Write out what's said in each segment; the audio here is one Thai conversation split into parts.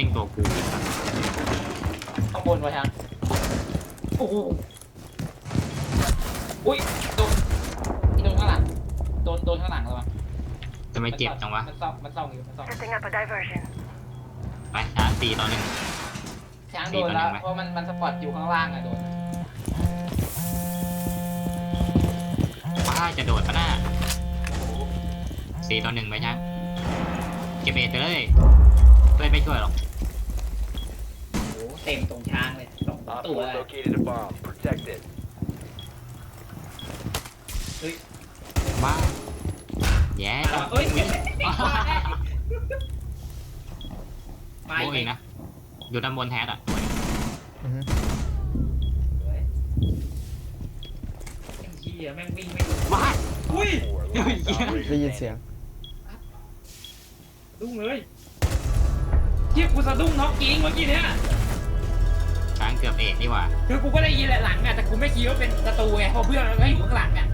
ย่งตัวกูอีกครับข้างบนไว้ทางโอ้โหอุ้ยโดนโดนข้างหลังโดนโดนข้างหลังแล้วมั้งทำไมเจ็บจังวะ มันซ่อมมันซ่อมอยู่มันซ่อม Setting up a diversion. ไปชาร์จตีตอนหนึ่ง ช้างโดนแล้วมีปัญหาไหมเพราะมันมันสปอตอยู่ข้างล่างอะโดนว้าจะโดดปะหน้าสี่ต่อหนึ่งไปช่างเก็บเอ็ดไปเลย เพื่อนไม่ช่วยหรอกโอ้โหเต็มตรงช้างเลยสอง Op ตัว4เลย located a bomb. Protect it. ว้าแย่อะเอ้ยมาโบอีกนะอยู่ด้านบนแทสอะตัวนี้อือฮึเฮ้ยไอ้เหี้ยแม่งวิ่งไม่ดูว้าอุ้ย Four, last Yeah. operator ได้ยิน standing. เสียงดุ้งเลย เหี้ยกูสะดุ้งน็อกจริงเมื่อกี้เนี่ยช้างเกือบเอ็ดนี่หว่าคือกูก็ได้ยินแหละหลังอะแต่กูไม่คิดว่าเป็นศัตรูไงเพราะเพื่อนมันก็อยู่ข้างหลังอะ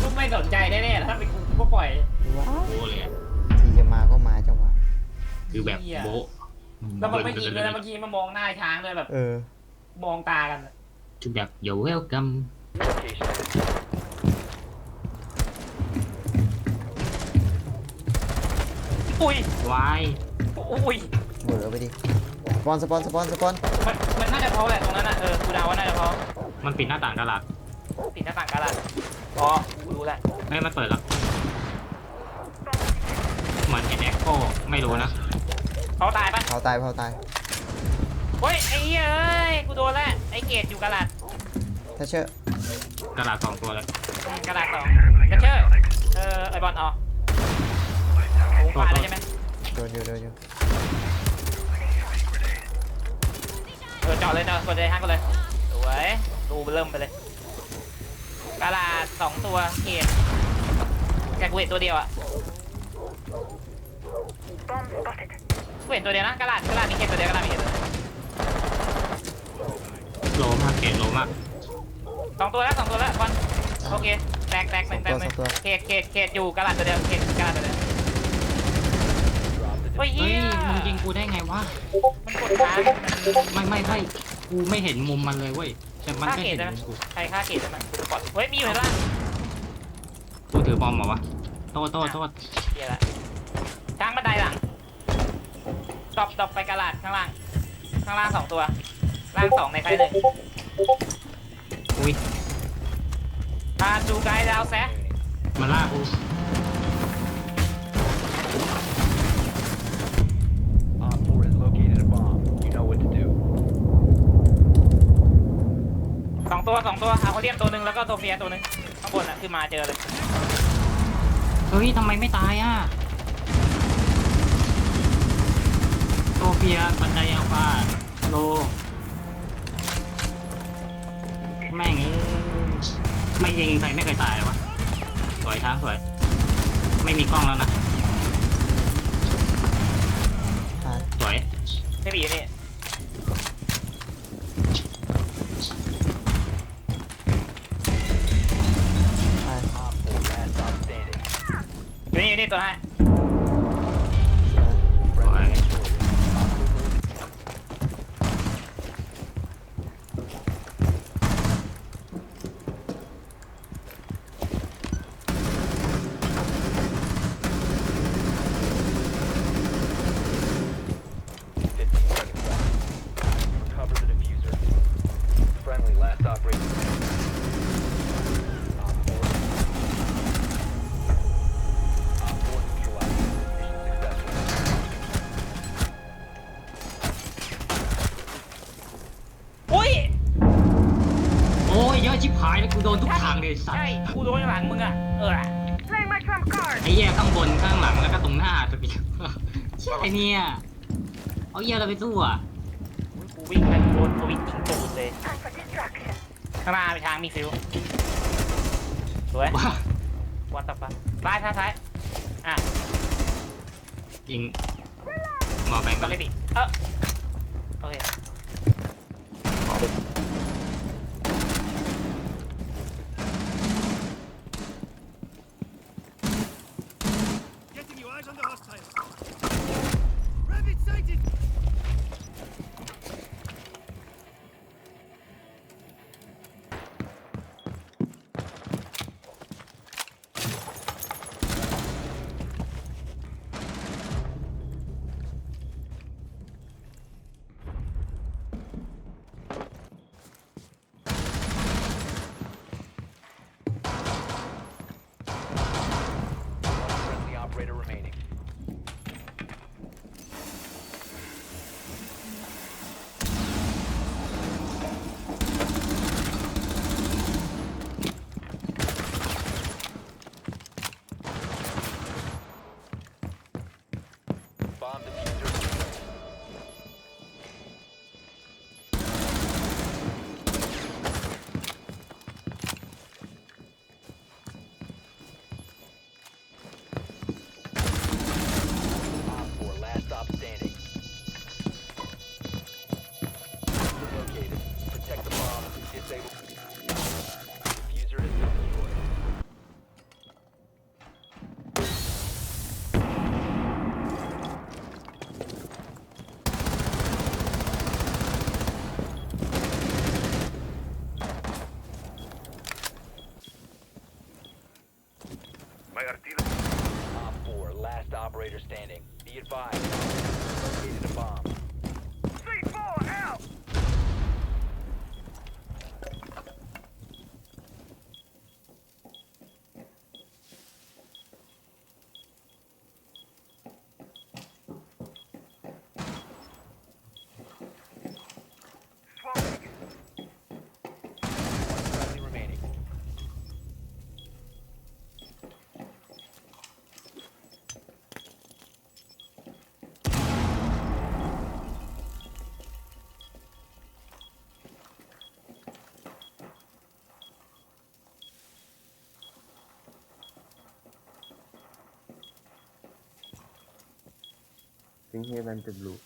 กูไม่สนใจแน่ๆแล้วถ้าเป็นกูกูก็ปล่อยว้าวโบเลยอะทีจะมาก็มาจังหวะคือแบบเหี้ยโบะแล้วมันไม่ยิงเลยนะเมื่อกี้มันมองหน้าช้างเลยแบบ เออ มองตากันอะคือแบบโยเวลกัม Location. อุ้ย วาย อุ้ยเบอไปดิสปอนสปอนสปอนสปอนมันมันน่าจะเพราะแหละตรงนั้นอะเออกูเดาว่าน่าจะเพราะมันปิดหน้าต่างตลาดปิดหน้าต่างกันละอ๋อกูรู้แหละเฮ้ยมันเปิดแล้ว เหมือนเห็นแอคโคไม่รู้นะเขาตายปะเผาตายเผาตาย เฮ้ยไอ้เหี้ยเอ้ยกูโดนแล้วไอ้เกดอยู่กระดาษถ้าเชื่อตลาดสองตัวเลยกระดาษสองกระเชอร์เออไอบอลออกโอ้ฟาดเลยใช่ไหม โดนอยู่โดนอยู่เออเจาะเลยเจาะกดเลยห้างกันเลยสวยดูเริ่มไปเลยกระดาษสองตัวเกดแกกูเห็นตัวเดียวอะ Bomb spotted. กูเห็นตัวเดียวนะกระดาษกระดาษมีเกดตัวเดียวกระดาษมีเกดตัวเดียวโลมากเกตโลมากสองตัวแล้วสองตัวแล้วบอลโอเคแตกแตกหนึ่งแตกหนึ่งสองตัวเกดเกดเกดอยู่กระดาษตัวเดียวเกดกระดาษตัวเดียว Drop the โอ้ยเฮ้เหี้ยยมึงยิงกูได้ไงวะ มันกดค้างมันไม่ไม่ไม่กูไม่เห็นมุมมันเลยเว้ย แต่มันก็เห็นฆ่าเกตได้ไหมมุมกูใครฆ่าเกดได้ไหมปอดเฮ้ยมีอยู่ในล่างกูถือบอมเหรอวะ โทษโทษโทษเฮียละช้างบันไดหลังดรอปดรอปไปกระดาษข้างล่าง ข้างล่างสองตัว ล่างสองในไฟหนึ่งอุ้ยพาดูไกด์ดาวแซะมันล่ากู สองตัวสองตัวอาเขาเรียมตัวหนึ่งแล้วก็โซเฟียตัวหนึ่งข้างบนอะคือมาเจอเลยเฮ้ยทำไมไม่ตายอะโซเฟียปันไดอัลฟาโลแม่งเอ้ยไม่ยิงใครไม่เคยตายเลยวะสวยช้างสวย ไม่มีกล้องแล้วนะตายสวยไม่มีอยู่นี่ ตัวให้ ชิบหายแล้วกูโดนทุกทางเลยสัตใช่ว์กูโดนข้างหลังมึงอะเออ Playing my trump card. ไอ้เหี้ยข้างบนข้างหลังแล้วก็ตรงหน้าตัวนี้เชี่ยอะไรเนี่ยเอาเหี้ยเราไปสู้อะกูวิ่งไปโดนโควิดยิงตูดเลย Time for distraction. ข้างหน้ามีทางมีฟิวสวยว้าวันต่อไปซ้ายซ้ายซ้ายอะยิงหมอแบงค์ก็ก็เลเลยยดิเออโอเค pink hair went to blue.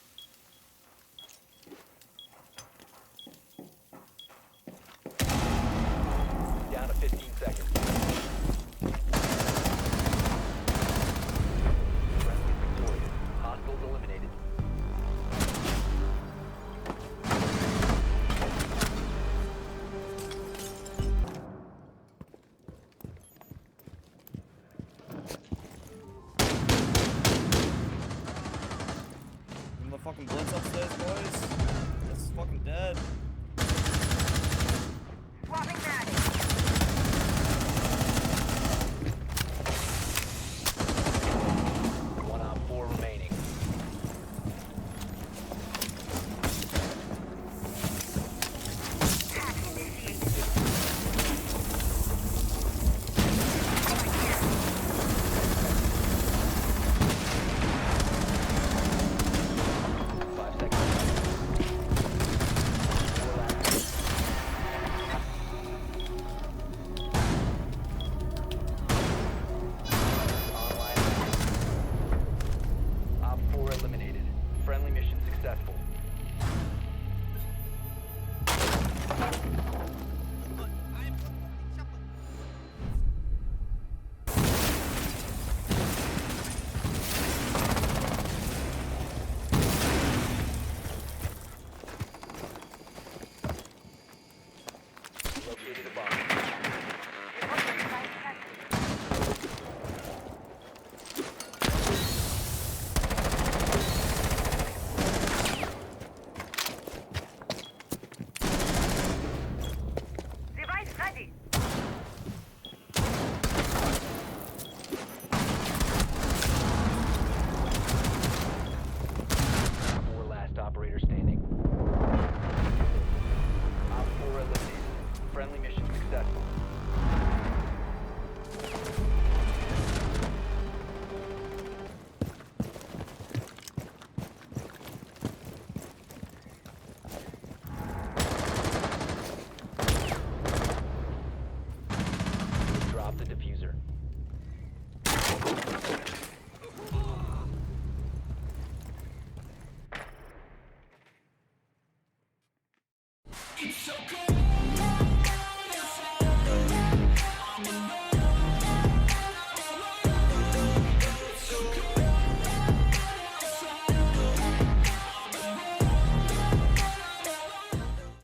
Successful. so cool.